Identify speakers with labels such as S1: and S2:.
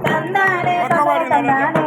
S1: தந்தானே தந்தானே.